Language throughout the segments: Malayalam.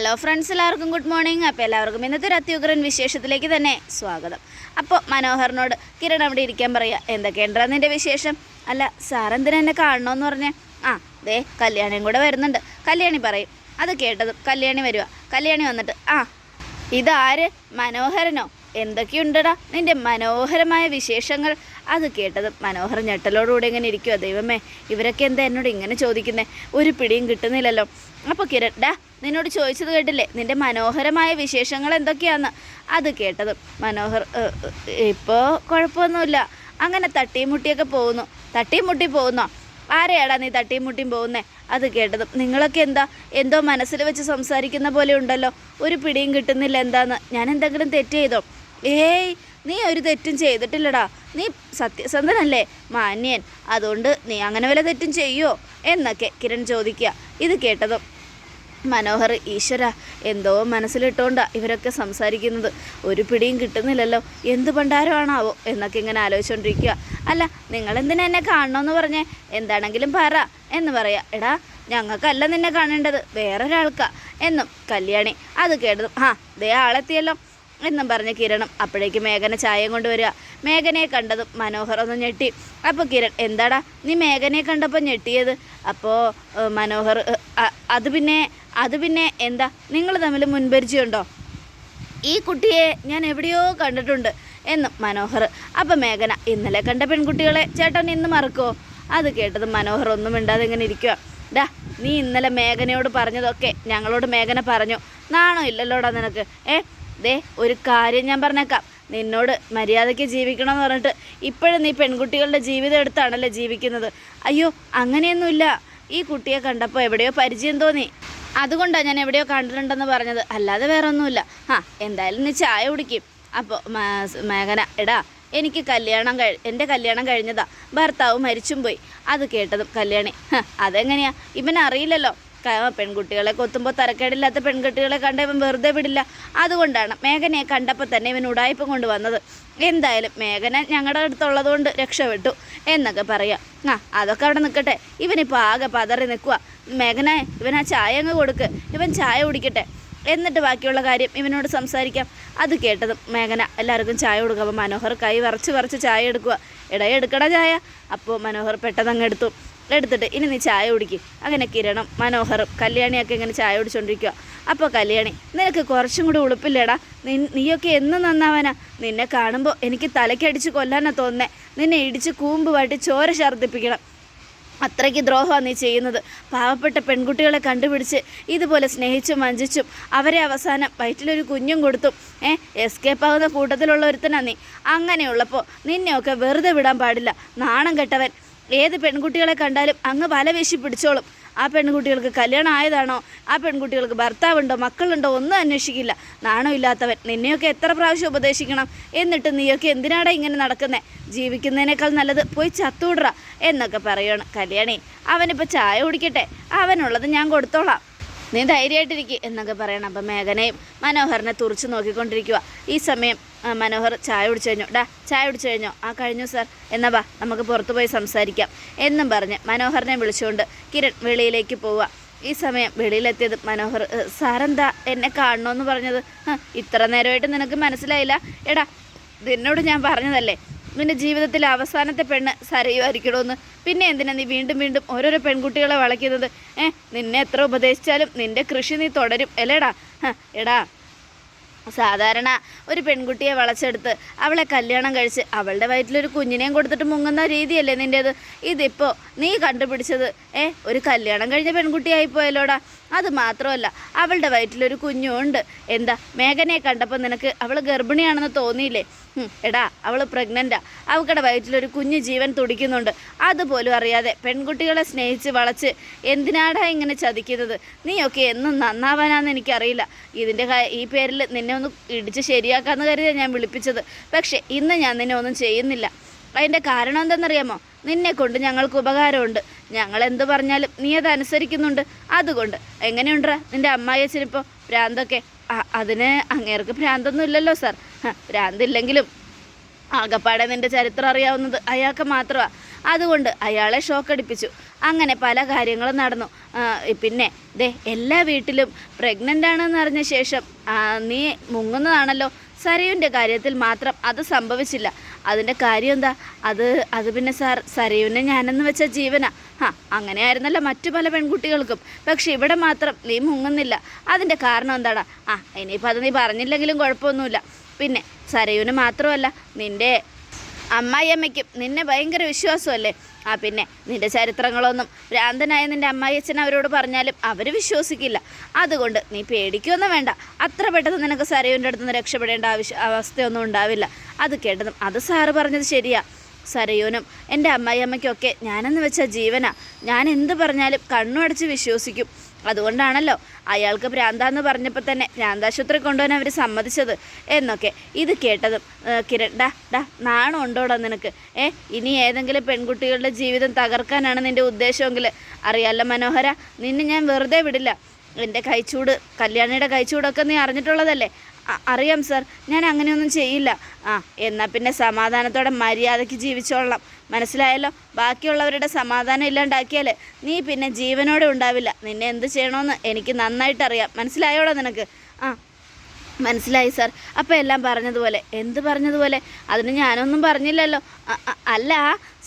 ഹലോ ഫ്രണ്ട്സ് എല്ലാവർക്കും ഗുഡ് മോർണിംഗ് അപ്പോൾ എല്ലാവർക്കും ഇന്നത്തെ ഒരു അത്യുഗ്രൻ വിശേഷത്തിലേക്ക് തന്നെ സ്വാഗതം. അപ്പോൾ മനോഹറിനോട് കിരൺ അവിടെ ഇരിക്കാൻ പറയുക എന്തൊക്കെയുണ്ടാ നിന്റെ വിശേഷം? അല്ല സാർ എന്നെ കാണണമെന്ന് പറഞ്ഞേ. ആ ദേ കല്യാണിയും കൂടെ വരുന്നുണ്ട്. കല്യാണി പറയും അത് കേട്ടതും കല്യാണി വരിക കല്യാണി വന്നിട്ട് ആ ഇതാര്? മനോഹരനോ? എന്തൊക്കെയുണ്ടടാ നിന്റെ മനോഹരമായ വിശേഷങ്ങൾ? അത് കേട്ടത് മനോഹർ ഞെട്ടലോടുകൂടി ഇങ്ങനെ ഇരിക്കുക ദൈവമേ ഇവരൊക്കെ എന്താ എന്നോട് ഇങ്ങനെ ചോദിക്കുന്നത് ഒരു പിടിയും കിട്ടുന്നില്ലല്ലോ. അപ്പോൾ കിരൺ ഡാ നിന്നോട് ചോദിച്ചത് കേട്ടില്ലേ? നിന്റെ മനോഹരമായ വിശേഷങ്ങൾ എന്തൊക്കെയാന്ന്? അത് കേട്ടതും മനോഹർ ഇപ്പോൾ കുഴപ്പമൊന്നുമില്ല. അങ്ങനെ തട്ടിയും മുട്ടിയൊക്കെ പോകുന്നു. തട്ടിയും മുട്ടി പോകുന്നോ? ആരെയാടാ നീ തട്ടിയും മുട്ടിയും പോകുന്നേ? അത് കേട്ടതും നിങ്ങളൊക്കെ എന്താ? എന്തോ മനസ്സിൽ വെച്ച് സംസാരിക്കുന്ന പോലെ ഉണ്ടല്ലോ. ഒരു പിടിയും കിട്ടുന്നില്ല എന്താന്ന്. ഞാൻ എന്തെങ്കിലും തെറ്റ് ചെയ്തോ? ഏയ് നീ ഒരു തെറ്റും ചെയ്തിട്ടില്ലടാ. നീ സത്യസന്ധനല്ലേ? മാന്യൻ. അതുകൊണ്ട് നീ അങ്ങനെ വല്ല തെറ്റും ചെയ്യുമോ എന്നൊക്കെ കിരൺ ചോദിക്കുക. ഇത് കേട്ടതും മനോഹർ ഈശ്വര എന്തോ മനസ്സിലിട്ടോണ്ടാ ഇവരൊക്കെ സംസാരിക്കുന്നത്. ഒരു പിടിയും കിട്ടുന്നില്ലല്ലോ. എന്ത് ഭണ്ഡാരമാണാവോ എന്നൊക്കെ ഇങ്ങനെ ആലോചിച്ചുകൊണ്ടിരിക്കുക അല്ല നിങ്ങളെന്തിനാ എന്നെ കാണണമെന്ന് പറഞ്ഞേ? എന്താണെങ്കിലും പറ എന്ന് പറയാ. എടാ ഞങ്ങൾക്കല്ല നിന്നെ കാണേണ്ടത്. വേറൊരാൾക്കാ എന്നും കല്യാണി. അത് കേട്ടതും ആ ദേ ആളെത്തിയല്ലോ. എന്നും പറഞ്ഞ് കിരണം അപ്പോഴേക്ക് മേഘന ചായം കൊണ്ടുവരിക. മേഘനയെ കണ്ടതും മനോഹർ ഒന്ന് ഞെട്ടി. അപ്പോൾ കിരൺ എന്താടാ? നീ മേഘനയെ കണ്ടപ്പോൾ ഞെട്ടിയത്? അപ്പോൾ മനോഹർ അത് പിന്നെ അത് പിന്നെ എന്താ? നിങ്ങൾ തമ്മിൽ മുൻപരിചയമുണ്ടോ? ഈ കുട്ടിയെ ഞാൻ എവിടെയോ കണ്ടിട്ടുണ്ട് എന്നും മനോഹർ. അപ്പം മേഘന ഇന്നലെ കണ്ട പെൺകുട്ടികളെ ചേട്ടൻ ഇന്ന് മറക്കുമോ അത് കേട്ടത് മനോഹർ ഒന്നും മിണ്ടാതെ ഇങ്ങനെ ഇരിക്കുക ഡാ നീ ഇന്നലെ മേഘനയോട് പറഞ്ഞതൊക്കെ ഞങ്ങളോട് മേഘന പറഞ്ഞു. നാണോ ഇല്ലല്ലോടാ നിനക്ക്? ഏ ദേ ഒരു കാര്യം ഞാൻ പറഞ്ഞേക്കാം. നിന്നോട് മര്യാദയ്ക്ക് ജീവിക്കണം എന്ന് പറഞ്ഞിട്ട് ഇപ്പോഴും നീ പെൺകുട്ടികളുടെ ജീവിതം എടുത്താണല്ലേ ജീവിക്കുന്നത്? അയ്യോ അങ്ങനെയൊന്നുമില്ല. ഈ കുട്ടിയെ കണ്ടപ്പോൾ എവിടെയോ പരിചയം തോന്നി. അതുകൊണ്ടാണ് ഞാൻ എവിടെയോ കണ്ടിട്ടുണ്ടെന്ന് പറഞ്ഞത്. അല്ലാതെ വേറെ ഒന്നുമില്ല ആ എന്തായാലും നീ ചായ കുടിക്കും. അപ്പോൾ മേഘന എടാ എനിക്ക് കല്യാണം കഴി എന്റെ കല്യാണം കഴിഞ്ഞതാ. ഭർത്താവ് മരിച്ചും പോയി. അത് കേട്ടതും കല്യാണി. "ഹ, അതെങ്ങനെയാ? ഇവനറിയില്ലല്ലോ. പെൺകുട്ടികളെ കൊത്തുമ്പോൾ തരക്കേടില്ലാത്ത പെൺകുട്ടികളെ കണ്ട ഇവൻ വെറുതെ വിടില്ല. അതുകൊണ്ടാണ് മേഘനയെ കണ്ടപ്പോൾ തന്നെ ഇവൻ ഉടായ്പ കൊണ്ട് വന്നത് എന്തായാലും മേഘന ഞങ്ങളുടെ അടുത്തുള്ളത് കൊണ്ട് രക്ഷപ്പെട്ടു എന്നൊക്കെ പറയാം. ആ അതൊക്കെ അവിടെ നിൽക്കട്ടെ ഇവനിപ്പോൾ ആകെ പതറി നിൽക്കുക മേഘന ഇവൻ ആ ചായ അങ്ങ് കൊടുക്ക്. ഇവൻ ചായ കുടിക്കട്ടെ. എന്നിട്ട് ബാക്കിയുള്ള കാര്യം ഇവനോട് സംസാരിക്കാം. അത് കേട്ടതും മേഘന എല്ലാവർക്കും ചായ കൊടുക്കുക അപ്പോൾ മനോഹർ കൈ വറച്ച് വറച്ച് ചായ എടുക്കുക എടാ എടുക്കടാ ചായ. അപ്പോൾ മനോഹർ പെട്ടെന്ന് അങ്ങ് എടുത്തു. എടുത്തിട്ട് ഇനി നീ ചായ കുടിക്കും. അങ്ങനെ കിരണം മനോഹറും കല്യാണിയൊക്കെ ഇങ്ങനെ ചായ കുടിച്ചോണ്ടിരിക്കുക അപ്പോൾ കല്യാണി നിനക്ക് കുറച്ചും കൂടി ഉളുപ്പില്ലേടാ? നീ നീയൊക്കെ എന്ന് നന്നാവാനാ? നിന്നെ കാണുമ്പോൾ എനിക്ക് തലക്കടിച്ച് കൊല്ലാനാ തോന്നേ നിന്നെ ഇടിച്ച് കൂമ്പ് വാട്ടി ചോര ഛർദ്ദിപ്പിക്കണം. അത്രയ്ക്ക് ദ്രോഹമാണ് നീ ചെയ്യുന്നത്. പാവപ്പെട്ട പെൺകുട്ടികളെ കണ്ടുപിടിച്ച് ഇതുപോലെ സ്നേഹിച്ചും വഞ്ചിച്ചും അവരെ അവസാനം വയറ്റിലൊരു കുഞ്ഞും കൊടുത്തും ഏ എസ്കേപ്പ് ആകുന്ന കൂട്ടത്തിലുള്ള ഒരുത്തനാ നീ. അങ്ങനെയുള്ളപ്പോൾ നിന്നെയൊക്കെ വെറുതെ വിടാൻ പാടില്ല. നാണം കെട്ടവൻ ഏത് പെൺകുട്ടികളെ കണ്ടാലും അങ്ങ് വല വീശി പിടിച്ചോളും. ആ പെൺകുട്ടികൾക്ക് കല്യാണം ആയതാണോ? ആ പെൺകുട്ടികൾക്ക് ഭർത്താവുണ്ടോ? മക്കളുണ്ടോ? ഒന്നും അന്വേഷിക്കില്ല. നാണമില്ലാത്തവൻ നിന്നെയൊക്കെ എത്ര പ്രാവശ്യം ഉപദേശിക്കണം? എന്നിട്ട് നീയൊക്കെ എന്തിനാടാ ഇങ്ങനെ നടക്കുന്നേ? ജീവിക്കുന്നതിനേക്കാൾ നല്ലത് പോയി ചത്തൂടറ എന്നൊക്കെ പറയണം കല്യാണി. അവനിപ്പോൾ ചായ കുടിക്കട്ടെ. അവനുള്ളത് ഞാൻ കൊടുത്തോളാം. നീ ധൈര്യമായിട്ടിരിക്കുക എന്നൊക്കെ പറയണം. അപ്പം മേഘനയും മനോഹറിനെ തുറച്ച് നോക്കിക്കൊണ്ടിരിക്കുക ഈ സമയം മനോഹർ ചായ കുടിച്ചു കഴിഞ്ഞു. ഡാ ചായ കുടിച്ചു കഴിഞ്ഞോ? ആ കഴിഞ്ഞു സാർ. എന്നാ വാ നമുക്ക് പുറത്തു പോയി സംസാരിക്കാം. എന്നും പറഞ്ഞ് മനോഹറിനെ വിളിച്ചുകൊണ്ട് കിരൺ വെളിയിലേക്ക് പോവുക ഈ സമയം വെളിയിലെത്തിയത് മനോഹർ "ഏ, സാറെന്താ എന്നെ കാണണമെന്ന് പറഞ്ഞത്? "ഹ, ഇത്ര നേരമായിട്ട് നിനക്ക് മനസ്സിലായില്ല? എടാ നിന്നോട് ഞാൻ പറഞ്ഞതല്ലേ? നിന്റെ ജീവിതത്തിലെ അവസാനത്തെ പെണ്ണ് സരയുമായിരിക്കണമെന്ന് പിന്നെ എന്തിനാ നീ വീണ്ടും വീണ്ടും ഓരോരോ പെൺകുട്ടികളെ വളയ്ക്കുന്നത്? ഏഹ് നിന്നെ എത്ര ഉപദേശിച്ചാലും നിന്റെ കൃഷി നീ തുടരും. അല്ലേടാ? എടാ. സാധാരണ ഒരു പെൺകുട്ടിയെ വളച്ചെടുത്ത് അവളെ കല്യാണം കഴിച്ച് അവളുടെ വയറ്റിലൊരു കുഞ്ഞിനെയും കൊടുത്തിട്ട് മുങ്ങുന്ന രീതിയല്ലേ നിന്റേത്? ഇതിപ്പോൾ നീ കണ്ടുപിടിച്ചത് ഏ? ഒരു കല്യാണം കഴിഞ്ഞ പെൺകുട്ടിയായി പോയല്ലോടാ അത് മാത്രമല്ല അവളുടെ വയറ്റിലൊരു കുഞ്ഞും ഉണ്ട്. എന്താ മേഘനയെ കണ്ടപ്പോൾ നിനക്ക് അവൾ ഗർഭിണിയാണെന്ന് തോന്നിയില്ലേ? എടാ അവൾ പ്രഗ്നന്റാ അവക്കടെ വയറ്റിലൊരു കുഞ്ഞു ജീവൻ തുടിക്കുന്നുണ്ട്. അതുപോലും അറിയാതെ പെൺകുട്ടികളെ സ്നേഹിച്ച് വളച്ച് എന്തിനാടാ ഇങ്ങനെ ചതിക്കുന്നത്? നീയൊക്കെ എന്നും നന്നാവാനാന്ന് എനിക്കറിയില്ല. ഇതിന്റെ ഈ പേരിൽ നിന്നെ ഒന്ന് ഇടിച്ച് ശരിയാക്കാമെന്ന് കരുതിയാണ് ഞാൻ വിളിപ്പിച്ചത്. പക്ഷേ ഇന്ന് ഞാൻ നിന്നെ ഒന്നും ചെയ്യുന്നില്ല. അതിന്റെ കാരണം എന്തെന്നറിയാമോ? നിന്നെ കൊണ്ട് ഞങ്ങൾക്ക് ഉപകാരമുണ്ട്. ഞങ്ങൾ എന്ത് പറഞ്ഞാലും നീ അത് അനുസരിക്കുന്നുണ്ട്. അതുകൊണ്ട് എങ്ങനെയുണ്ടാ നിന്റെ അമ്മായിയച്ഛനിപ്പോൾ ഭ്രാന്തൊക്കെ അതിന് അങ്ങേർക്ക് ഭ്രാന്തൊന്നും ഇല്ലല്ലോ സാർ. ഭ്രാന്തില്ലെങ്കിലും ആകപ്പാടെ നിന്റെ ചരിത്രം അറിയാവുന്നത് അയാൾക്ക് മാത്രമാണ് അതുകൊണ്ട് അയാളെ ഷോക്കടിപ്പിച്ചു. അങ്ങനെ പല കാര്യങ്ങളും നടന്നു. പിന്നെ ദേ എല്ലാ വീട്ടിലും പ്രഗ്നന്റ് ആണെന്ന് അറിഞ്ഞ ശേഷം നീ മുങ്ങുന്നതാണല്ലോ. സരയുവിന്റെ കാര്യത്തിൽ മാത്രം അത് സംഭവിച്ചില്ല. അതിന്റെ കാര്യം എന്താ? അത് അത് പിന്നെ സാർ സരയുവിനെ ഞാനെന്ന് വെച്ച ജീവനാ. ആ അങ്ങനെയായിരുന്നല്ലോ മറ്റു പല പെൺകുട്ടികൾക്കും. പക്ഷെ ഇവിടെ മാത്രം നീ മുങ്ങുന്നില്ല. അതിന്റെ കാരണം എന്താടാ? ആ ഇനിയിപ്പോൾ അത് നീ പറഞ്ഞില്ലെങ്കിലും കുഴപ്പമൊന്നുമില്ല. പിന്നെ സരയുവിന് മാത്രമല്ല നിന്റെ അമ്മായിയമ്മയ്ക്കും നിന്നെ ഭയങ്കര വിശ്വാസമല്ലേ? ആ പിന്നെ നിന്റെ ചരിത്രങ്ങളൊന്നും ഭ്രാന്തനായ നിന്റെ അമ്മായിയച്ഛൻ അവരോട് പറഞ്ഞാലും അവർ വിശ്വസിക്കില്ല. അതുകൊണ്ട് നീ പേടിക്കൊന്നും വേണ്ട. അത്ര പെട്ടെന്ന് നിനക്ക് സരയുവിന്റെ അടുത്ത് നിന്ന് രക്ഷപ്പെടേണ്ട ആവശ്യ അവസ്ഥയൊന്നും ഉണ്ടാവില്ല. അത് കേട്ടതും അത് സാറ് പറഞ്ഞത് ശരിയാ. സരയൂനും എന്റെ അമ്മായിയമ്മയ്ക്കൊക്കെ ഞാനെന്ന് വെച്ച ജീവനാ. ഞാൻ എന്ത് പറഞ്ഞാലും കണ്ണു അടച്ച് വിശ്വസിക്കും. അതുകൊണ്ടാണല്ലോ അയാൾക്ക് ഭ്രാന്താന്ന് പറഞ്ഞപ്പോൾ തന്നെ ഭ്രാന്താശുപത്രി കൊണ്ടുപോകാൻ അവർ സമ്മതിച്ചത് എന്നൊക്കെ ഇത് കേട്ടതും കിരൺ ഡാ ഡാ നാണം ഉണ്ടോടാ നിനക്ക്? ഏ ഇനി ഏതെങ്കിലും പെൺകുട്ടികളുടെ ജീവിതം തകർക്കാനാണ് നിന്റെ ഉദ്ദേശമെങ്കിൽ? അറിയാലോ മനോഹര നിന്നെ ഞാൻ വെറുതെ വിടില്ല. എന്റെ കൈച്ചൂട് കല്യാണിയുടെ കൈച്ചൂടൊക്കെ നീ അറിഞ്ഞിട്ടുള്ളതല്ലേ? അറിയാം സാർ. ഞാൻ അങ്ങനെയൊന്നും ചെയ്യില്ല. ആ എന്നാൽ പിന്നെ സമാധാനത്തോടെ മര്യാദയ്ക്ക് ജീവിച്ചോളാം മനസ്സിലായല്ലോ? ബാക്കിയുള്ളവരുടെ സമാധാനം ഇല്ലാണ്ടാക്കിയാൽ നീ പിന്നെ ജീവനോടെ ഉണ്ടാവില്ല. നിന്നെ എന്ത് ചെയ്യണമെന്ന് എനിക്ക് നന്നായിട്ടറിയാം. മനസ്സിലായോടോ നിനക്ക്? ആ. മനസ്സിലായി സാർ. അപ്പോൾ എല്ലാം പറഞ്ഞതുപോലെ. എന്ത് പറഞ്ഞതുപോലെ? അതിന് ഞാനൊന്നും പറഞ്ഞില്ലല്ലോ. അല്ല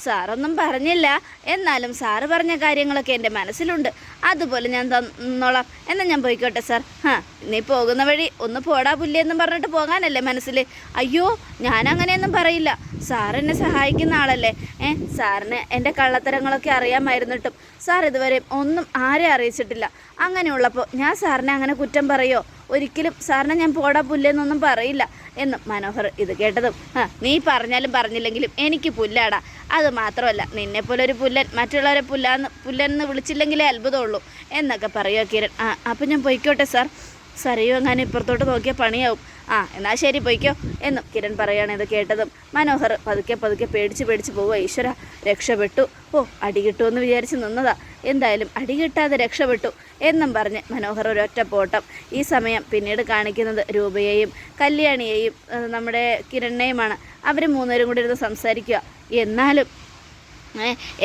സാറൊന്നും പറഞ്ഞില്ല. എന്നാലും സാറ് പറഞ്ഞ കാര്യങ്ങളൊക്കെ എന്റെ മനസ്സിലുണ്ട്. അതുപോലെ ഞാൻ തന്നോളാം എന്നാൽ ഞാൻ പോയിക്കോട്ടെ സാർ. ഹാ നീ പോകുന്ന വഴി ഒന്ന് പോടാ പുല്ലിയെന്നും പറഞ്ഞിട്ട് പോകാനല്ലേ മനസ്സിൽ അയ്യോ ഞാൻ അങ്ങനെയൊന്നും പറയില്ല. സാർ എന്നെ സഹായിക്കുന്ന ആളല്ലേ? ഏ സാറിന് എന്റെ കള്ളത്തരങ്ങളൊക്കെ അറിയാമായിരുന്നിട്ടും സാർ ഇതുവരെ ഒന്നും ആരെ അറിയിച്ചിട്ടില്ല. അങ്ങനെയുള്ളപ്പോൾ ഞാൻ സാറിനെ അങ്ങനെ കുറ്റം പറയോ? ഒരിക്കലും സാറിനെ ഞാൻ പോടാ പുല്ലെന്നൊന്നും പറയില്ല എന്നും മനോഹർ ഇത് കേട്ടതും നീ പറഞ്ഞാലും പറഞ്ഞില്ലെങ്കിലും എനിക്ക് പുല്ലാടാ. അത് മാത്രമല്ല നിന്നെപ്പോലെ ഒരു പുല്ലൻ മറ്റുള്ളവരെ പുല്ലാന്ന് പുല്ലെന്ന് വിളിച്ചില്ലെങ്കിലേ അത്ഭുതമുള്ളൂ എന്നൊക്കെ പറയുക കിരൺ. ആ അപ്പം ഞാൻ പൊയ്ക്കോട്ടെ സാർ. സരയോ അങ്ങനെ ഇപ്പുറത്തോട്ട് നോക്കിയാൽ പണിയാവും. ആ എന്നാൽ ശരി പൊയ്ക്കോ. എന്നും കിരൺ പറയുകയാണ് ഇത് കേട്ടതും. മനോഹർ പതുക്കെ പതുക്കെ പേടിച്ച് പേടിച്ച് പോവുക ഈശ്വര രക്ഷപ്പെട്ടു. ഓ അടി കിട്ടുമെന്ന് വിചാരിച്ച് നിന്നതാ. എന്തായാലും അടി കിട്ടാതെ രക്ഷപ്പെട്ടു എന്നും പറഞ്ഞ് മനോഹർ ഒരൊറ്റ പോട്ടം. ഈ സമയം പിന്നീട് കാണിക്കുന്നത് രൂപയെയും കല്യാണിയെയും നമ്മുടെ കിരണിനെയുമാണ്. അവർ മൂന്നുപേരും കൂടി ഇരുന്ന് സംസാരിക്കുക എന്നാലും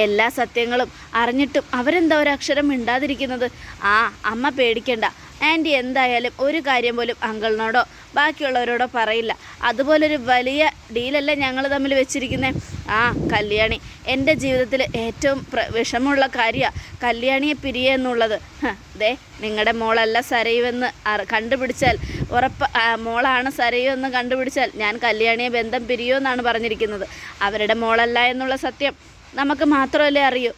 എല്ലാ സത്യങ്ങളും അറിഞ്ഞിട്ടും അവരെന്താ ഒരു അക്ഷരം മിണ്ടാതിരിക്കുന്നത്? ആ അമ്മ പേടിക്കണ്ട. ആന്റി എന്തായാലും ഒരു കാര്യം പോലും അങ്കിളിനോടോ ബാക്കിയുള്ളവരോടോ പറയില്ല. അതുപോലൊരു വലിയ ഡീലല്ലേ ഞങ്ങൾ തമ്മിൽ വെച്ചിരിക്കുന്നത് ആ കല്യാണി എന്റെ ജീവിതത്തിൽ ഏറ്റവും വിഷമമുള്ള കാര്യമാണ് കല്യാണിയെ പിരിയുക എന്നുള്ളത്. ദേ നിങ്ങളുടെ മോളല്ല സരയുവെന്ന് കണ്ടുപിടിച്ചാൽ ഉറപ്പ് മോളാണ് സരയുവെന്ന് കണ്ടുപിടിച്ചാൽ ഞാൻ കല്യാണിയെ ബന്ധം പിരിയുമെന്നാണ് പറഞ്ഞിരിക്കുന്നത്. അവരുടെ മോളല്ല എന്നുള്ള സത്യം നമുക്ക് മാത്രമല്ലേ അറിയൂ.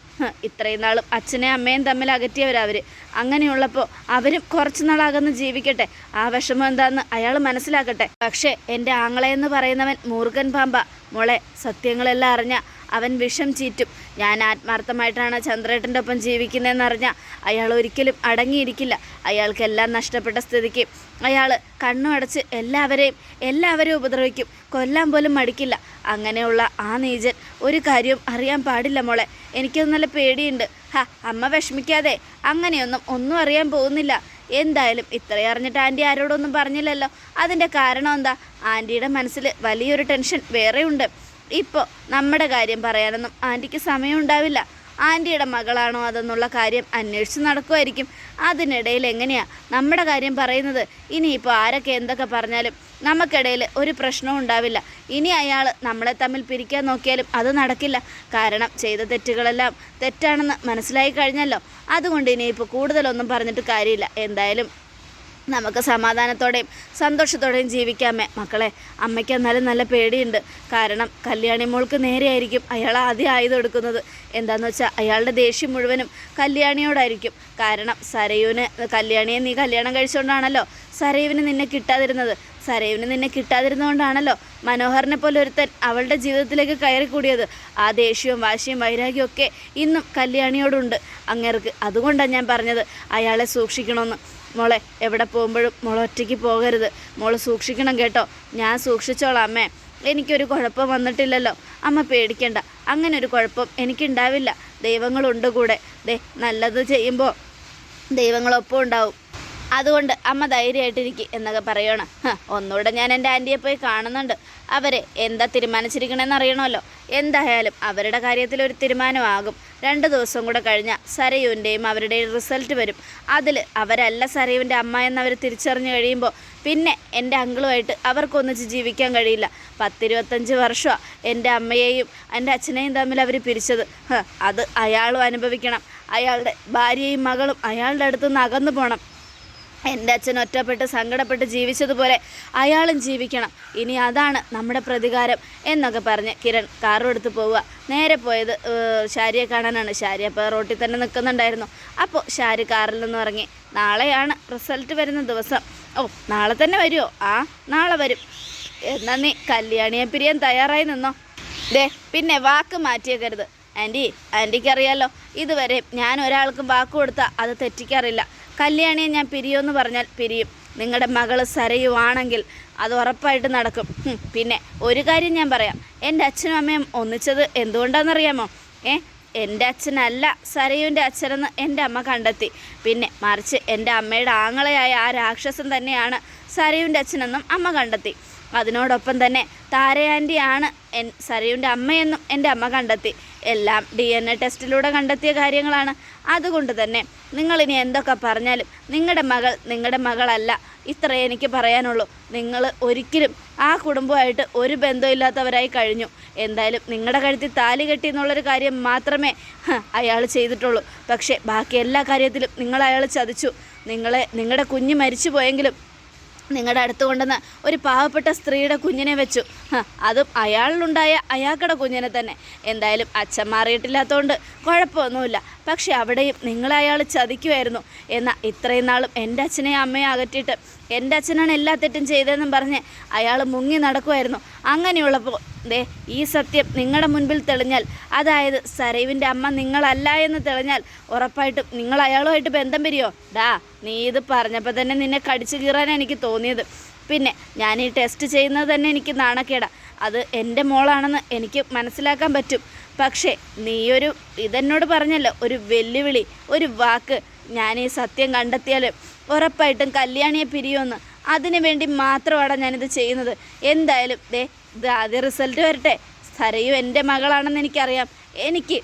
ഇത്രയും നാളും അച്ഛനെയും അമ്മയും തമ്മിൽ അകറ്റിയവരവർ അങ്ങനെയുള്ളപ്പോൾ അവരും കുറച്ച് നാൾ ജീവിക്കട്ടെ. ആ വിഷമം എന്താന്ന് അയാൾ മനസ്സിലാക്കട്ടെ. പക്ഷേ എന്റെ ആങ്ങളെന്ന് പറയുന്നവൻ മൂർഖൻ പാമ്പ. മോളെ സത്യങ്ങളെല്ലാം അറിഞ്ഞ അവൻ വിഷം ചീറ്റും. ഞാൻ ആത്മാർത്ഥമായിട്ടാണ് ചന്ദ്രേട്ടന്റെ ഒപ്പം ജീവിക്കുന്നതെന്നറിഞ്ഞ അയാൾ ഒരിക്കലും അടങ്ങിയിരിക്കില്ല. അയാൾക്കെല്ലാം നഷ്ടപ്പെട്ട സ്ഥിതിക്ക് അയാൾ കണ്ണുമടച്ച് എല്ലാവരെയും എല്ലാവരെയും ഉപദ്രവിക്കും. കൊല്ലാൻ പോലും മടിക്കില്ല. അങ്ങനെയുള്ള ആ നീചൻ ഒരു കാര്യവും അറിയാൻ പാടില്ല മോളെ. എനിക്കത് നല്ല പേടിയുണ്ട്. ഹാ അമ്മ വിഷമിക്കാതെ. അങ്ങനെയൊന്നും ഒന്നും അറിയാൻ പോകുന്നില്ല. എന്തായാലും ഇത്രയും അറിഞ്ഞിട്ട് ആന്റി ആരോടൊന്നും പറഞ്ഞില്ലല്ലോ. അതിന്റെ കാരണം എന്താ? ആന്റിയുടെ മനസ്സിൽ വലിയൊരു ടെൻഷൻ വേറെയുണ്ട്. ഇപ്പോൾ നമ്മുടെ കാര്യം പറയാനൊന്നും ആന്റിക്ക് സമയം ഉണ്ടാവില്ല ആന്റിയുടെ മകളാണോ അതെന്നുള്ള കാര്യം അന്വേഷിച്ച് നടക്കുമായിരിക്കും അതിനിടയിൽ എങ്ങനെയാണ് നമ്മുടെ കാര്യം പറയുന്നത് ഇനിയിപ്പോൾ ആരൊക്കെ എന്തൊക്കെ പറഞ്ഞാലും നമുക്കിടയിൽ ഒരു പ്രശ്നവും ഉണ്ടാവില്ല. ഇനി അയാൾ നമ്മളെ തമ്മിൽ പിരിക്കാൻ നോക്കിയാലും അത് നടക്കില്ല. കാരണം ചെയ്ത തെറ്റുകളെല്ലാം തെറ്റാണെന്ന് മനസ്സിലായി കഴിഞ്ഞല്ലോ. അതുകൊണ്ട് ഇനിയിപ്പോൾ കൂടുതലൊന്നും പറഞ്ഞിട്ട് കാര്യമില്ല. എന്തായാലും നമുക്ക് സമാധാനത്തോടെയും സന്തോഷത്തോടെയും ജീവിക്കാമേ. മക്കളെ അമ്മയ്ക്ക് എന്നാലും നല്ല പേടിയുണ്ട്. കാരണം കല്യാണി മോൾക്ക് നേരെയായിരിക്കും അയാൾ ആദ്യം ആയുധം എടുക്കുന്നത്. എന്താണെന്ന് വെച്ചാൽ അയാളുടെ ദേഷ്യം മുഴുവനും കല്യാണിയോടായിരിക്കും. കാരണം സരയുവിന് കല്യാണിയെ നീ കല്യാണം കഴിച്ചുകൊണ്ടാണല്ലോ സരയുവിന് നിന്നെ കിട്ടാതിരുന്നത്. സരയുവിന് നിന്നെ കിട്ടാതിരുന്നതുകൊണ്ടാണല്ലോ മനോഹറിനെ പോലെ ഒരുത്തൻ അവളുടെ ജീവിതത്തിലേക്ക് കയറി കൂടിയത് ആ ദേഷ്യവും വാശിയും വൈരാഗ്യവും ഒക്കെ ഇന്നും കല്യാണിയോടുണ്ട്. അങ്ങേർക്ക് അതുകൊണ്ടാണ് ഞാൻ പറഞ്ഞത് അയാളെ സൂക്ഷിക്കണമെന്ന് മോളെ എവിടെ പോകുമ്പോഴും മോൾ ഒറ്റയ്ക്ക് പോകരുത്. മോൾ സൂക്ഷിക്കണം കേട്ടോ. ഞാൻ സൂക്ഷിച്ചോളാം അമ്മേ. എനിക്കൊരു കുഴപ്പം വന്നിട്ടില്ലല്ലോ. അമ്മ പേടിക്കണ്ട. അങ്ങനെ ഒരു കുഴപ്പം എനിക്കുണ്ടാവില്ല. ദൈവങ്ങളുണ്ട് കൂടെ. ദേ നല്ലത് ചെയ്യുമ്പോൾ ദൈവങ്ങളൊപ്പം ഉണ്ടാവും. അതുകൊണ്ട് അമ്മ ധൈര്യമായിട്ടിരിക്കും എന്നൊക്കെ പറയണം. ഒന്നുകൂടെ ഞാൻ എന്റെ ആന്റിയെ പോയി കാണുന്നുണ്ട്. അവരെ എന്താ തീരുമാനിച്ചിരിക്കണമെന്ന് അറിയണമല്ലോ. എന്തായാലും അവരുടെ കാര്യത്തിൽ ഒരു തീരുമാനമാകും. രണ്ട് ദിവസം കൂടെ കഴിഞ്ഞാൽ സരയുവിന്റെയും അവരുടെയും റിസൾട്ട് വരും. അതിൽ അവരല്ല സരയുവിന്റെ അമ്മ എന്നവർ തിരിച്ചറിഞ്ഞു കഴിയുമ്പോൾ പിന്നെ എന്റെ അങ്കിളുമായിട്ട് അവർക്കൊന്നിച്ച് ജീവിക്കാൻ കഴിയില്ല. പത്തിരുപത്തഞ്ച് വർഷമാണ് എന്റെ അമ്മയെയും എന്റെ അച്ഛനെയും തമ്മിൽ അവർ പിരിച്ചത്. അത് അയാളും അനുഭവിക്കണം. അയാളുടെ ഭാര്യയും മകളും അയാളുടെ അടുത്ത് നിന്ന് അകന്നു പോകണം എന്റെ അച്ഛൻ ഒറ്റപ്പെട്ട് സങ്കടപ്പെട്ട് ജീവിച്ചതുപോലെ അയാളും ജീവിക്കണം. ഇനി അതാണ് നമ്മുടെ പ്രതികാരം എന്നൊക്കെ പറഞ്ഞ് കിരൺ കാറും എടുത്ത് പോവുക. നേരെ പോയത് ഷാരിയെ കാണാനാണ്. ശാരി അപ്പോൾ റോട്ടിൽ തന്നെ നിൽക്കുന്നുണ്ടായിരുന്നു. അപ്പോൾ ശാരി കാറിൽ നിന്ന് ഇറങ്ങി നാളെയാണ് റിസൾട്ട് വരുന്ന ദിവസം. ഓ നാളെ തന്നെ വരുമോ ആ നാളെ വരും. എന്നാ നീ കല്യാണിയെ പിരിയാൻ തയ്യാറായി നിന്നോ? ദേ പിന്നെ വാക്ക് മാറ്റിയേക്കരുത്. ആന്റി ആന്റിക്കറിയാലോ ഇതുവരെ ഞാൻ ഒരാൾക്കും വാക്ക് കൊടുത്താൽ അത് തെറ്റിക്കാറില്ല. കല്യാണിയെ ഞാൻ പിരിയുമെന്ന് പറഞ്ഞാൽ പിരിയും. നിങ്ങളുടെ മകൾ സരയുവാണെങ്കിൽ അത് ഉറപ്പായിട്ട് നടക്കും. പിന്നെ ഒരു കാര്യം ഞാൻ പറയാം. എന്റെ അച്ഛനും അമ്മയും ഒന്നിച്ചത് എന്തുകൊണ്ടാണെന്നറിയാമോ ഏ എന്റെ അച്ഛനല്ല സരയുവിന്റെ അച്ഛനെന്ന് എന്റെ അമ്മ കണ്ടെത്തി. പിന്നെ മറിച്ച് എന്റെ അമ്മയുടെ ആങ്ങളയായ ആ രാക്ഷസൻ തന്നെയാണ് സരയുവിന്റെ അച്ഛനെന്നും അമ്മ കണ്ടെത്തി. അതിനോടൊപ്പം തന്നെ താരയാന്റിയാണ് എൻ സരയുവിന്റെ അമ്മയെന്നും എന്റെ അമ്മ കണ്ടെത്തി. എല്ലാം ഡി എൻ എ ടെസ്റ്റിലൂടെ കണ്ടെത്തിയ കാര്യങ്ങളാണ്. അതുകൊണ്ട് തന്നെ നിങ്ങളിനി എന്തൊക്കെ പറഞ്ഞാലും നിങ്ങളുടെ മകൾ നിങ്ങളുടെ മകളല്ല. ഇത്രയേ എനിക്ക് പറയാനുള്ളൂ. നിങ്ങൾ ഒരിക്കലും ആ കുടുംബമായിട്ട് ഒരു ബന്ധമില്ലാത്തവരായി കഴിഞ്ഞു. എന്തായാലും നിങ്ങളുടെ കഴുത്തിൽ താലി കെട്ടി എന്നുള്ളൊരു കാര്യം മാത്രമേ അയാൾ ചെയ്തിട്ടുള്ളൂ. പക്ഷേ ബാക്കി എല്ലാ കാര്യത്തിലും നിങ്ങൾ അയാൾ ചതിച്ചു. നിങ്ങളെ നിങ്ങളുടെ കുഞ്ഞ് മരിച്ചു പോയെങ്കിലും നിങ്ങളുടെ അടുത്ത് കൊണ്ടുവന്ന ഒരു പാവപ്പെട്ട സ്ത്രീയുടെ കുഞ്ഞിനെ വെച്ചു. അതും അയാളിലുണ്ടായ അയാൾക്കടെ കുഞ്ഞിനെ തന്നെ. എന്തായാലും അച്ഛൻ മാറിയിട്ടില്ലാത്തതുകൊണ്ട് കുഴപ്പമൊന്നുമില്ല പക്ഷേ അവിടെയും നിങ്ങളെ അയാൾ ചതിക്കുമായിരുന്നു എന്നാൽ ഇത്രയും നാളും എന്റെ അച്ഛനെയും അമ്മയെ അകറ്റിയിട്ട് എന്റെ അച്ഛനാണ് എല്ലാ തെറ്റും ചെയ്തതെന്നും പറഞ്ഞ് അയാൾ മുങ്ങി നടക്കുമായിരുന്നു അങ്ങനെയുള്ളപ്പോൾ ദേ ഈ സത്യം നിങ്ങളുടെ മുൻപിൽ തെളിഞ്ഞാൽ അതായത് സരയുവിന്റെ അമ്മ നിങ്ങളല്ല എന്ന് തെളിഞ്ഞാൽ ഉറപ്പായിട്ടും നിങ്ങൾ അയാളുമായിട്ട് ബന്ധം വരികയോ ഡാ നീ ഇത് പറഞ്ഞപ്പോൾ തന്നെ നിന്നെ കടിച്ചു കീറാനാണ് എനിക്ക് തോന്നിയത്. പിന്നെ ഞാൻ ഈ ടെസ്റ്റ് ചെയ്യുന്നത് തന്നെ എനിക്ക് നാണക്കേടാ. അത് എന്റെ മോളാണെന്ന് എനിക്ക് മനസ്സിലാക്കാൻ പറ്റും. പക്ഷേ നീയൊരു ഇതെന്നോട് പറഞ്ഞല്ലോ ഒരു വെല്ലുവിളി ഒരു വാക്ക്. ഞാൻ ഈ സത്യം കണ്ടെത്തിയാൽ ഉറപ്പായിട്ടും കല്യാണിയെ പിരിയുമെന്ന്. അതിനു വേണ്ടി മാത്രമാണ് ഞാനിത് ചെയ്യുന്നത്. എന്തായാലും ദേ ഇത് ആദ്യ റിസൾട്ട് വരട്ടെ. സരയും എന്റെ മകളാണെന്ന് എനിക്കറിയാം. എനിക്ക്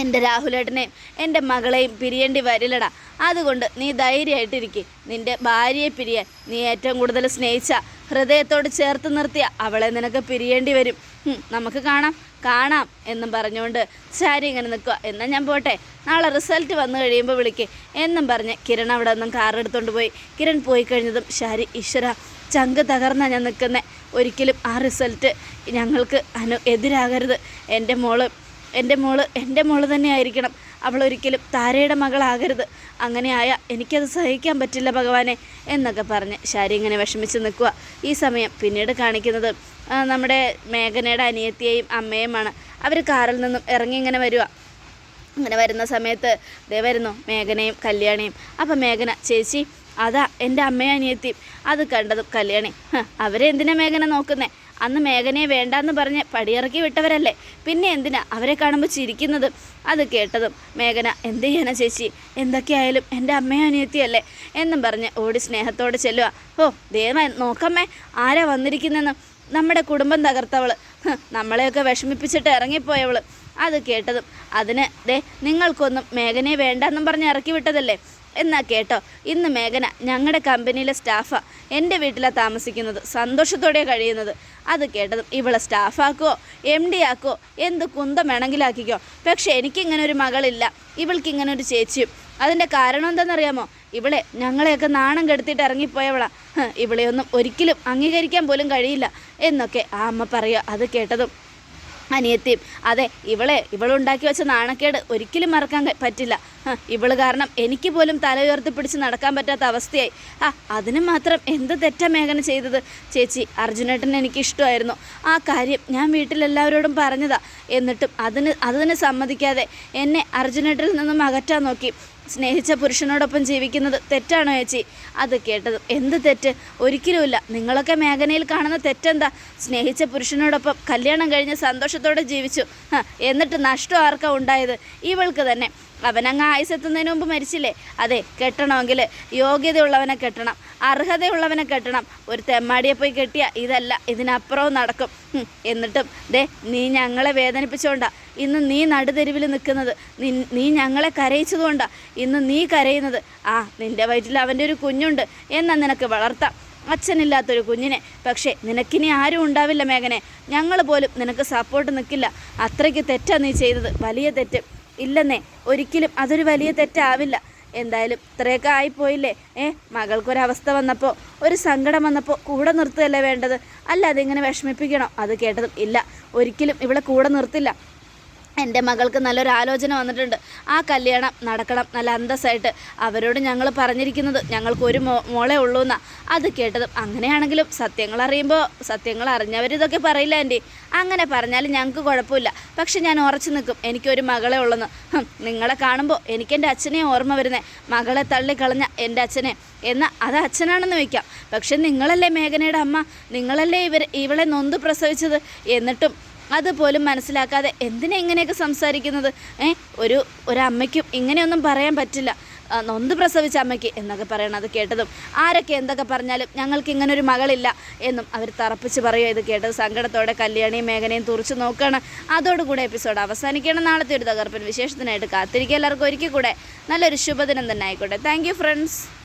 എന്റെ രാഹുലേട്ടനെയും എന്റെ മകളെയും പിരിയേണ്ടി വരില്ലടാ. അതുകൊണ്ട് നീ ധൈര്യമായിട്ടിരിക്കെ. നിന്റെ ഭാര്യയെ പിരിയാൻ നീ ഏറ്റവും കൂടുതൽ സ്നേഹിച്ച ഹൃദയത്തോട് ചേർത്ത് നിർത്തിയ അവളെ നിനക്ക് പിരിയേണ്ടി വരും. നമുക്ക് കാണാം. കാണാം എന്നും പറഞ്ഞുകൊണ്ട് ശാരി ഇങ്ങനെ നിൽക്കുക. എന്നാൽ ഞാൻ പോട്ടെ. നാളെ റിസൾട്ട് വന്നു കഴിയുമ്പോൾ വിളിക്കേ. എന്നും പറഞ്ഞ് കിരൺ അവിടെ നിന്നും കാർ എടുത്തുകൊണ്ട് പോയി. കിരൺ പോയി കഴിഞ്ഞതും ശാരി ഈശ്വര ചങ്ക് തകർന്ന ഞാൻ നിൽക്കുന്നത് ഒരിക്കലും ആ റിസൾട്ട് ഞങ്ങൾക്ക് അനു എതിരാകരുത്. എന്റെ മോൾ എന്റെ മോൾ എന്റെ മോൾ തന്നെ ആയിരിക്കണം അവൾ ഒരിക്കലും താരയുടെ മകളാകരുത്. അങ്ങനെ ആയ എനിക്കത് സഹിക്കാൻ പറ്റില്ല ഭഗവാനെ എന്നൊക്കെ പറഞ്ഞ് ശാരി ഇങ്ങനെ വിഷമിച്ച് നിൽക്കുക. ഈ സമയം പിന്നീട് കാണിക്കുന്നത് നമ്മുടെ മേഘനയുടെ അനിയത്തിയെയും അമ്മയുമാണ്. അവർ കാറിൽ നിന്നും ഇറങ്ങി ഇങ്ങനെ വരിക അങ്ങനെ വരുന്ന സമയത്ത് ദേ വരുന്നു മേഘനയും കല്യാണിയും. അപ്പം മേഘന ചേച്ചി അതാ എന്റെ അമ്മയും അനിയത്തിയും. അത് കണ്ടതും കല്യാണി. "ഹ്, അവരെ എന്തിനാ മേഘന നോക്കുന്നേ? അന്ന് മേഘനയെ വേണ്ടാന്ന് പറഞ്ഞ് പടിയിറക്കി വിട്ടവരല്ലേ? പിന്നെ എന്തിനാ അവരെ കാണുമ്പോൾ ചിരിക്കുന്നത്? അത് കേട്ടതും മേഘന എന്ത് ചെയ്യാനാ ചേച്ചി? എന്തൊക്കെയായാലും എന്റെ അമ്മയും അനിയത്തിയല്ലേ എന്നും പറഞ്ഞ് ഓടി സ്നേഹത്തോടെ ചെല്ലുക ഓ ദേവ നോക്കമ്മേ ആരാ വന്നിരിക്കുന്നെന്ന്? നമ്മുടെ കുടുംബം തകർത്തവൾ. നമ്മളെയൊക്കെ വിഷമിപ്പിച്ചിട്ട് ഇറങ്ങിപ്പോയവൾ. അത് കേട്ടതും അതിന് ദേ നിങ്ങൾക്കൊന്നും മേഘനയെ വേണ്ടെന്നും പറഞ്ഞ് ഇറക്കി വിട്ടതല്ലേ? എന്നാ കേട്ടോ ഇന്ന് മേഘന ഞങ്ങളുടെ കമ്പനിയിലെ സ്റ്റാഫാ. എന്റെ വീട്ടിലാണ് താമസിക്കുന്നത് സന്തോഷത്തോടെ കഴിയുന്നത്. അത് കേട്ടതും ഇവളെ സ്റ്റാഫാക്കോ എം ഡി ആക്കോ എന്ത് കുന്തം വേണമെങ്കിലാക്കിക്കോ. പക്ഷേ എനിക്കിങ്ങനെ ഒരു മകളില്ല ഇവൾക്ക് ഇങ്ങനെ ഒരു ചേച്ചിയും. അതിന്റെ കാരണം എന്താണെന്നറിയാമോ? ഇവളെ ഞങ്ങളെയൊക്കെ നാണം കെടുത്തിട്ട് ഇറങ്ങിപ്പോയവളാ. ഇവളെയൊന്നും ഒരിക്കലും അംഗീകരിക്കാൻ പോലും കഴിയില്ല. എന്നൊക്കെ ആ അമ്മ പറയുക അത് കേട്ടതും. അനിയത്തിയും. അതെ ഇവളെ ഇവളുണ്ടാക്കി വെച്ച നാണക്കേട് ഒരിക്കലും മറക്കാൻ പറ്റില്ല. ഇവൾ കാരണം എനിക്ക് പോലും തല ഉയർത്തി പിടിച്ച് നടക്കാൻ പറ്റാത്ത അവസ്ഥയായി. ആ അതിന് മാത്രം എന്ത് തെറ്റാ മേഘന ചെയ്തത്? ചേച്ചി അർജുനേട്ടൻ എനിക്ക് ഇഷ്ടമായിരുന്നു. ആ കാര്യം ഞാൻ വീട്ടിലെല്ലാവരോടും പറഞ്ഞതാ. എന്നിട്ടും അതിന് അതിന് സമ്മതിക്കാതെ എന്നെ അർജുനേട്ടനിൽ നിന്നും അകറ്റാൻ നോക്കി. സ്നേഹിച്ച പുരുഷനോടൊപ്പം ജീവിക്കുന്നത് തെറ്റാണോ ചേച്ചി? അത് കേട്ടത് എന്ത് തെറ്റ്? ഒരിക്കലുമില്ല. നിങ്ങളൊക്കെ മേഖലയിൽ കാണുന്ന തെറ്റെന്താ? സ്നേഹിച്ച പുരുഷനോടൊപ്പം കല്യാണം കഴിഞ്ഞ് സന്തോഷത്തോടെ ജീവിച്ചു. എന്നിട്ട് നഷ്ടം ആർക്കാ ഉണ്ടായത്? ഇവൾക്ക് തന്നെ. അവനങ്ങ് ആയുസെത്തുന്നതിന് മുമ്പ് മരിച്ചില്ലേ? അതെ കെട്ടണമെങ്കിൽ യോഗ്യതയുള്ളവനെ കെട്ടണം. അർഹതയുള്ളവനെ കെട്ടണം. ഒരു തെമ്മാടിയെ പോയി കെട്ടിയ ഇതല്ല ഇതിനപ്പുറവും നടക്കും. എന്നിട്ടും ദേ നീ ഞങ്ങളെ വേദനിപ്പിച്ചോണ്ടാ. ഇന്ന് നീ നടുതെരുവിൽ നിൽക്കുന്നത്. നീ ഞങ്ങളെ കരയിച്ചതുകൊണ്ടാണ് ഇന്ന് നീ കരയുന്നത്. ആ നിന്റെ വയറ്റിൽ അവന്റെ ഒരു കുഞ്ഞുണ്ട്. എന്നാ നിനക്ക് വളർത്താം. അച്ഛനില്ലാത്തൊരു കുഞ്ഞിനെ. പക്ഷേ നിനക്കിനി ആരും ഉണ്ടാവില്ല മേഘനെ. ഞങ്ങൾ പോലും നിനക്ക് സപ്പോർട്ട് നിൽക്കില്ല. അത്രയ്ക്ക് തെറ്റാണ് നീ ചെയ്തത്. വലിയ തെറ്റ്. ഇല്ലെന്നേ ഒരിക്കലും അതൊരു വലിയ തെറ്റാവില്ല. എന്തായാലും ഇത്രയൊക്കെ ആയിപ്പോയില്ലേ? ഏ മകൾക്കൊരവസ്ഥ വന്നപ്പോൾ ഒരു സങ്കടം വന്നപ്പോൾ കൂടെ നിർത്തുകയല്ലേ വേണ്ടത്? അല്ല ഇങ്ങനെ വിഷമിപ്പിക്കണോ? അത് കേട്ടതും ഇല്ല. ഒരിക്കലും ഇവിടെ കൂടെ നിർത്തില്ല. എന്റെ മകൾക്ക് നല്ലൊരു ആലോചന വന്നിട്ടുണ്ട്. ആ കല്യാണം നടക്കണം നല്ല അന്തസ്സായിട്ട്. അവരോട് ഞങ്ങൾ പറഞ്ഞിരിക്കുന്നത് ഞങ്ങൾക്ക് ഒരു മോ മോളെ ഉള്ളൂ എന്നാ. അത് കേട്ടതും അങ്ങനെയാണെങ്കിലും സത്യങ്ങൾ അറിയുമ്പോൾ സത്യങ്ങൾ അറിഞ്ഞവരിതൊക്കെ പറയില്ല ആന്റി. അങ്ങനെ പറഞ്ഞാലും ഞങ്ങൾക്ക് കുഴപ്പമില്ല. പക്ഷെ ഞാൻ ഉറച്ചു നിൽക്കും എനിക്കൊരു മകളെ ഉള്ളെന്ന്. നിങ്ങളെ കാണുമ്പോൾ എനിക്ക് എന്റെ അച്ഛനെ ഓർമ്മ വരുന്നേ. മകളെ തള്ളിക്കളഞ്ഞ എന്റെ അച്ഛനെ. എന്നാൽ അത് അച്ഛനാണെന്ന് വയ്ക്കാം. പക്ഷെ നിങ്ങളല്ലേ മേഘനയുടെ അമ്മ? നിങ്ങളല്ലേ ഇവർ ഇവളെ നൊന്ത് പ്രസവിച്ചത്? എന്നിട്ടും അതുപോലും മനസ്സിലാക്കാതെ എന്തിനാ ഇങ്ങനെയൊക്കെ സംസാരിക്കുന്നത്? ഏ ഒരു ഒരമ്മയ്ക്കും ഇങ്ങനെയൊന്നും പറയാൻ പറ്റില്ല. നൊന്ത് പ്രസവിച്ച അമ്മയ്ക്ക് എന്നൊക്കെ പറയണം അത് കേട്ടതും. ആരൊക്കെ എന്തൊക്കെ പറഞ്ഞാലും ഞങ്ങൾക്ക് ഇങ്ങനെ ഒരു മകളില്ല എന്നും അവർ തറപ്പിച്ച് പറയുക ഇത് കേട്ടത് സങ്കടത്തോടെ കല്യാണിയും മേഘനയും തുറച്ചു നോക്കുകയാണ് അതോടുകൂടെ എപ്പിസോഡ് അവസാനിക്കണം നാളത്തെ ഒരു തകർപ്പൻ വിശേഷത്തിനായിട്ട് കാത്തിരിക്കുക. എല്ലാവർക്കും ഒരിക്കൽ കൂടെ നല്ലൊരു ശുഭദിനം തന്നെ ആയിക്കോട്ടെ. Thank friends